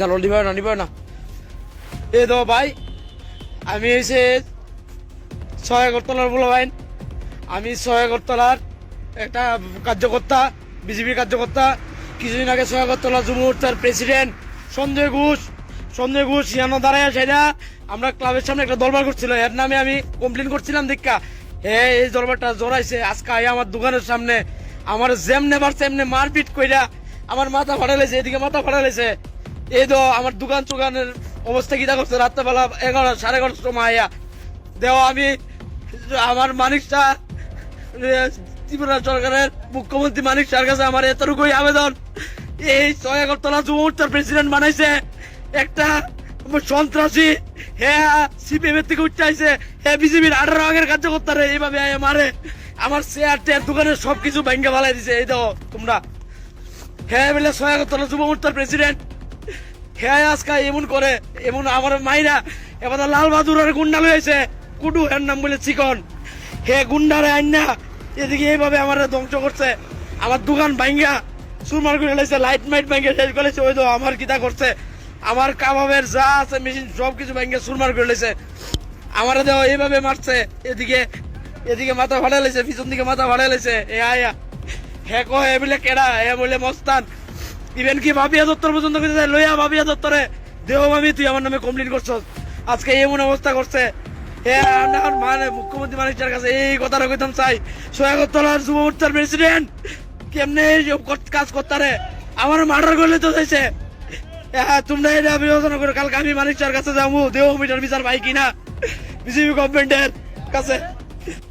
গেল নিবে না নিবে না। এ দো ভাই, আমি এসে ছয় আগরতলার বলো ভাই, আমি ছয় আগরতলার একটা কার্যকর্তা, বিজেপির কার্যকর্তা, কিছুদিন আগে ছয় আগরতলা যুব মোর্চার প্রেসিডেন্ট সঞ্জয় ঘোষ সঞ্জয় ঘোষ ইয়ানো দাঁড়ায় সেটা আমরা ক্লাবের সামনে একটা দরবার করছিল, এর নামে আমি কমপ্লেন করছিলাম দীক্ষা। হে, এই দরবারটা জোরাইছে, আজকে আই আমার দোকানের সামনে, আমার যেমনে পারছে এমনি মারপিট কইরা আমার মাথা ফাটা লেছে এদিকে মাথা ফাটা লেছে এই তো আমার দোকান চোকানের অবস্থা কিটা করছে? রাত্রেবেলা এগারো, সাড়ে এগারোটার সময় আইয়া দেও আমি আমার মানিকটা ত্রিপুরা সরকারের মুখ্যমন্ত্রী মানিক শাহর কাছে আমার এতটুকুই আবেদন। এই ছয় আগরতলা যুব মোর্চার প্রেসিডেন্ট বানাইছে। একটা সন্ত্রাসী হ্যাঁ সিপিএম এর থেকে উঠতে আইছে। হ্যাঁ বিজেপির আঠারো আগের কার্যকর্তারে এইভাবে মারে। আমার চেয়ার টেয়ার, দোকানের সবকিছু ভেঙ্গে ফালাই দিছে। এই দেখো তোমরা। হ্যাঁ বলে ছয় আগরতলা যুব মোর্চার প্রেসিডেন্ট হ্যাঁ আজকা এমন করে, এমন আমার মাইরা, এবার লাল বাহাদুর আর গুন্ডা লয়েছে কুটু এর নাম বলে চিকন। হে গুন্ডারে আইনা, এদিকে এইভাবে আমার ধ্বংস করছে। আমার দোকান ভাঙ্গা সুরমার করে লাইছে, লাইট মাইট ভাঙ্গে শেষ করেছে ওই তো আমার কিতা করছে। আমার কাবাবের যা আছে, মেশিন সব কিছু ভাঙ্গে সুরমার করে লাইছে। আমার দেওয়া এইভাবে মারছে, এদিকে এদিকে মাথা ফাড়া লাইছে, পিছন দিকে মাথা ফাড়া লাইছে। এ আয়া, হে কো হে বলে কেডা হে বলে মস্তান। ইভেন কি ভাবিয়া দত্তর পর্যন্ত লইয়া ভাবিয়া দত্তরে, দেহ ভাবি তুই আমার নামে কমপ্লেন করছস। আজকে এমন অবস্থা করছে। আমার মানে মুখ্যমন্ত্রী মানুষের কাছে এই কথাটা কইতাম, চাই সোয়াগতলার যুব মোর্চার প্রেসিডেন্ট কেমনে কাজ করতারে আমার মার্ডার করলে তো হয়েছে হ্যাঁ তোমরা এটা বিবেচনা করো, কালকে আমি মানুষের কাছে যাব, দেহ মিটার বিচার পাই কিনা? বিজেপি গভর্নমেন্টের কাছে।